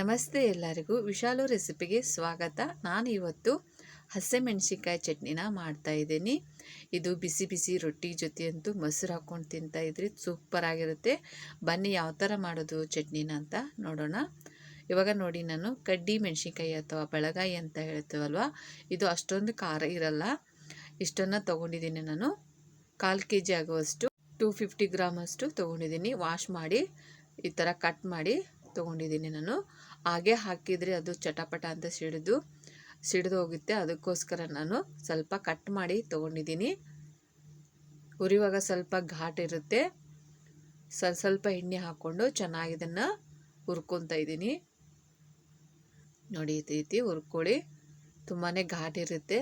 ನಮಸ್ತೆ ಎಲ್ಲರಿಗೂ ವಿಶಾಲು ರೆಸಿಪಿಗೆ ಸ್ವಾಗತ. ನಾನು ಇವತ್ತು ಹಸಿಮೆಣ್ಸಿನ್ಕಾಯಿ ಚಟ್ನಿನ ಮಾಡ್ತಾ ಇದ್ದೀನಿ. ಇದು ಬಿಸಿ ಬಿಸಿ ರೊಟ್ಟಿ ಜೊತೆ ಅಂತೂ ಮೊಸರು ಹಾಕ್ಕೊಂಡು ತಿಂತಾ ಇದ್ರಿ ಸೂಪರ್ ಆಗಿರುತ್ತೆ ಬನ್ನಿ ಯಾವ ಥರ ಮಾಡೋದು ಚಟ್ನಿನ ಅಂತ ನೋಡೋಣ. ಇವಾಗ ನೋಡಿ ನಾನು ಕಡ್ಡಿ ಮೆಣಸಿನ್ಕಾಯಿ ಅಥವಾ ಬೆಳಗಾಯಿ ಅಂತ ಹೇಳ್ತೀವಲ್ವ? ಇದು ಅಷ್ಟೊಂದು ಖಾರ ಇರಲ್ಲ. ಇಷ್ಟನ್ನು ತೊಗೊಂಡಿದ್ದೀನಿ ನಾನು. ಕಾಲು ಕೆ ಜಿ ಆಗುವಷ್ಟು, ಟೂ ಫಿಫ್ಟಿ ಗ್ರಾಮ್ ಅಷ್ಟು ತೊಗೊಂಡಿದ್ದೀನಿ. ವಾಶ್ ಮಾಡಿ, ಈ ಥರ ಕಟ್ ಮಾಡಿ ತೊಗೊಂಡಿದ್ದೀನಿ ನಾನು. ಹಾಗೆ ಹಾಕಿದರೆ ಅದು ಚಟಪಟ ಅಂತ ಸಿಡಿದು ಸಿಡಿದು ಹೋಗುತ್ತೆ. ಅದಕ್ಕೋಸ್ಕರ ನಾನು ಸ್ವಲ್ಪ ಕಟ್ ಮಾಡಿ ತೊಗೊಂಡಿದ್ದೀನಿ. ಹುರಿವಾಗ ಸ್ವಲ್ಪ ಘಾಟ್ ಇರುತ್ತೆ. ಸ್ವಲ್ಪ ಸ್ವಲ್ಪ ಎಣ್ಣೆ ಹಾಕ್ಕೊಂಡು ಚೆನ್ನಾಗಿ ಇದನ್ನು ಹುರ್ಕೊತಾ ಇದ್ದೀನಿ. ನೋಡಿ ಈ ರೀತಿ ಹುರ್ಕೊಳ್ಳಿ. ತುಂಬಾ ಘಾಟ್ ಇರುತ್ತೆ.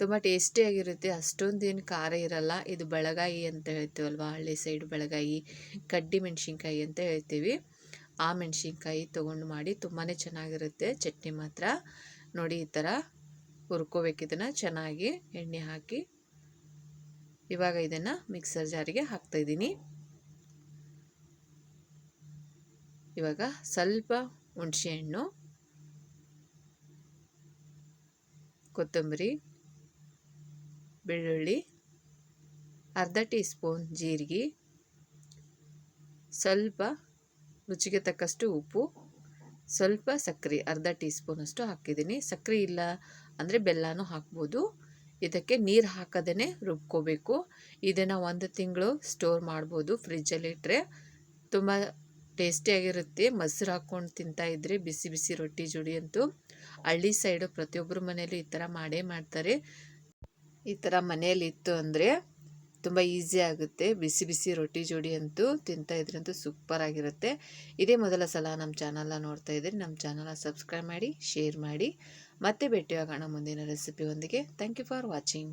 ತುಂಬ ಟೇಸ್ಟಿಯಾಗಿರುತ್ತೆ ಅಷ್ಟೊಂದೇನು ಖಾರ ಇರಲ್ಲ. ಇದು ಬೆಳಗಾಯಿ ಅಂತ ಹೇಳ್ತೀವಲ್ವ? ಹಳ್ಳಿ ಸೈಡ್ ಬೆಳಗಾಯಿ, ಕಡ್ಡಿ ಮೆಣಸಿನ್ಕಾಯಿ ಅಂತ ಹೇಳ್ತೀವಿ. ಆ ಮೆಣಸಿನ್ಕಾಯಿ ತೊಗೊಂಡು ಮಾಡಿ ತುಂಬಾ ಚೆನ್ನಾಗಿರುತ್ತೆ. ಚಟ್ನಿ ಮಾತ್ರ. ನೋಡಿ ಈ ಥರ ಹುರ್ಕೋಬೇಕು ಇದನ್ನು. ಚೆನ್ನಾಗಿ ಎಣ್ಣೆ ಹಾಕಿ ಇವಾಗ ಇದನ್ನು ಮಿಕ್ಸರ್ ಜಾರಿಗೆ ಹಾಕ್ತಾಯಿದ್ದೀನಿ ಇವಾಗ ಸ್ವಲ್ಪ ಹುಣಸೆಹಣ್ಣು, ಕೊತ್ತಂಬರಿ ಬೆಳ್ಳುಳ್ಳಿ, ಅರ್ಧ ಟೀ ಸ್ಪೂನ್ ಜೀರಿಗೆ, ಸ್ವಲ್ಪ ರುಚಿಗೆ ತಕ್ಕಷ್ಟು ಉಪ್ಪು, ಸ್ವಲ್ಪ ಸಕ್ಕರೆ, ಅರ್ಧ ಟೀ ಸ್ಪೂನಷ್ಟು ಹಾಕಿದ್ದೀನಿ. ಸಕ್ಕರೆ ಇಲ್ಲ ಅಂದರೆ ಬೆಲ್ಲನೂ ಹಾಕ್ಬೋದು. ಇದಕ್ಕೆ ನೀರು ಹಾಕದೇ ರುಬ್ಕೋಬೇಕು. ಇದನ್ನು ಒಂದು ತಿಂಗಳು ಸ್ಟೋರ್ ಮಾಡ್ಬೋದು ಫ್ರಿಜ್ಜಲ್ಲಿ ಇಟ್ಟರೆ ತುಂಬ ಟೇಸ್ಟಿಯಾಗಿರುತ್ತೆ ಮೊಸರು ಹಾಕ್ಕೊಂಡು ತಿಂತಾಯಿದ್ರೆ ಬಿಸಿ ಬಿಸಿ ರೊಟ್ಟಿ ಜೋಡಿ ಅಂತೂ. ಹಳ್ಳಿ ಸೈಡು ಪ್ರತಿಯೊಬ್ಬರ ಮನೇಲೂ ಈ ಥರ ಮಾಡೇ ಮಾಡ್ತಾರೆ. ಈ ಥರ ಮನೆಯಲ್ಲಿ ಇತ್ತು ಅಂದರೆ ತುಂಬ ಈಸಿ ಆಗುತ್ತೆ. ಬಿಸಿ ಬಿಸಿ ರೊಟ್ಟಿ ಜೋಡಿ ಅಂತೂ ತಿಂತಾ ಇದ್ರಂತೂ ಸೂಪರ್ ಆಗಿರುತ್ತೆ. ಇದೇ ಮೊದಲ ಸಲ ನಮ್ಮ ಚಾನಲ್ನ ನೋಡ್ತಾ ಇದ್ದರೆ ನಮ್ಮ ಚಾನಲ್ನ ಸಬ್ಸ್ಕ್ರೈಬ್ ಮಾಡಿ ಶೇರ್ ಮಾಡಿ. ಮತ್ತೆ ಭೇಟಿಯಾಗೋಣ ಮುಂದಿನ ರೆಸಿಪಿಯೊಂದಿಗೆ ಥ್ಯಾಂಕ್ ಯು ಫಾರ್ ವಾಚಿಂಗ್